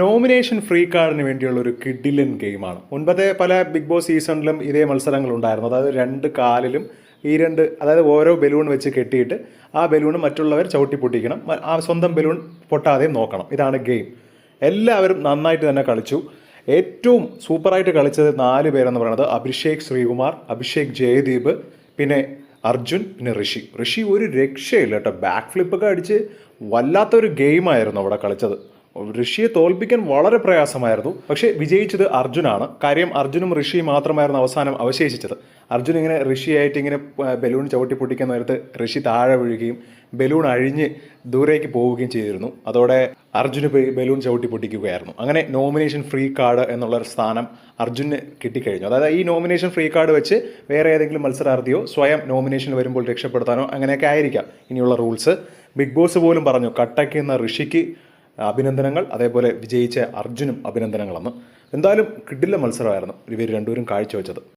Nomination free കാർഡിന് വേണ്ടിയുള്ള ഒരു കിഡിലൻ ഗെയിമാണ്. മുൻപത്തെ പല ബിഗ് ബോസ് സീസണിലും ഇതേ മത്സരങ്ങൾ ഉണ്ടായിരുന്നു അതായത് രണ്ട് കാലിലും ഈ രണ്ട് അതായത് ഓരോ ബലൂൺ വെച്ച് കെട്ടിയിട്ട് ആ ബലൂൺ മറ്റുള്ളവർ ചവിട്ടി പൊട്ടിക്കണം ആ സ്വന്തം ബലൂൺ പൊട്ടാതെയും നോക്കണം. ഇതാണ് ഗെയിം. എല്ലാവരും നന്നായിട്ട് തന്നെ കളിച്ചു. ഏറ്റവും സൂപ്പറായിട്ട് കളിച്ചത് നാല് പേരെന്ന് പറയുന്നത് അഭിഷേക് ശ്രീകുമാർ അഭിഷേക് ജയദീപ് പിന്നെ അർജുൻ പിന്നെ ഋഷി. ഋഷി ഒരു രക്ഷയില്ല കേട്ടോ. ബാക്ക് ഫ്ലിപ്പൊക്കെ അടിച്ച് വല്ലാത്തൊരു ഗെയിമായിരുന്നു അവിടെ കളിച്ചത്. ഋഷിയെ തോൽപ്പിക്കാൻ വളരെ പ്രയാസമായിരുന്നു. പക്ഷേ വിജയിച്ചത് അർജുനാണ്. കാര്യം അർജുനും ഋഷിയും മാത്രമായിരുന്നു അവസാനം അവശേഷിച്ചത്. അർജുൻ ഇങ്ങനെ ഋഷിയായിട്ട് ഇങ്ങനെ ബലൂൺ ചവിട്ടി പൊട്ടിക്കാൻ നേരത്ത് ഋഷി താഴെ വീഴുകയും ബലൂൺ അഴിഞ്ഞ് ദൂരേക്ക് പോവുകയും ചെയ്തിരുന്നു. അതോടെ അർജുന് ബലൂൺ ചവിട്ടി പൊട്ടിക്കുകയായിരുന്നു. അങ്ങനെ നോമിനേഷൻ ഫ്രീ കാർഡ് എന്നുള്ള ഒരു സ്ഥാനം അർജുന് കിട്ടിക്കഴിഞ്ഞു. അതായത് ഈ നോമിനേഷൻ ഫ്രീ കാർഡ് വെച്ച് വേറെ ഏതെങ്കിലും മത്സരാർത്ഥിയോ സ്വയം നോമിനേഷൻ വരുമ്പോൾ രക്ഷപ്പെടുത്താനോ അങ്ങനെയൊക്കെ ആയിരിക്കാം ഇനിയുള്ള റൂൾസ്. ബിഗ് ബോസ് പോലും പറഞ്ഞു കട്ടയ്ക്കുന്ന ഋഷിക്ക് അഭിനന്ദനങ്ങൾ. അതേപോലെ വിജയിച്ച അർജുനും അഭിനന്ദനങ്ങളെന്ന് എന്തായാലും കിഡില്ല മത്സരമായിരുന്നു. ഇവർ രണ്ടുപേരും കാഴ്ചവെച്ചത്.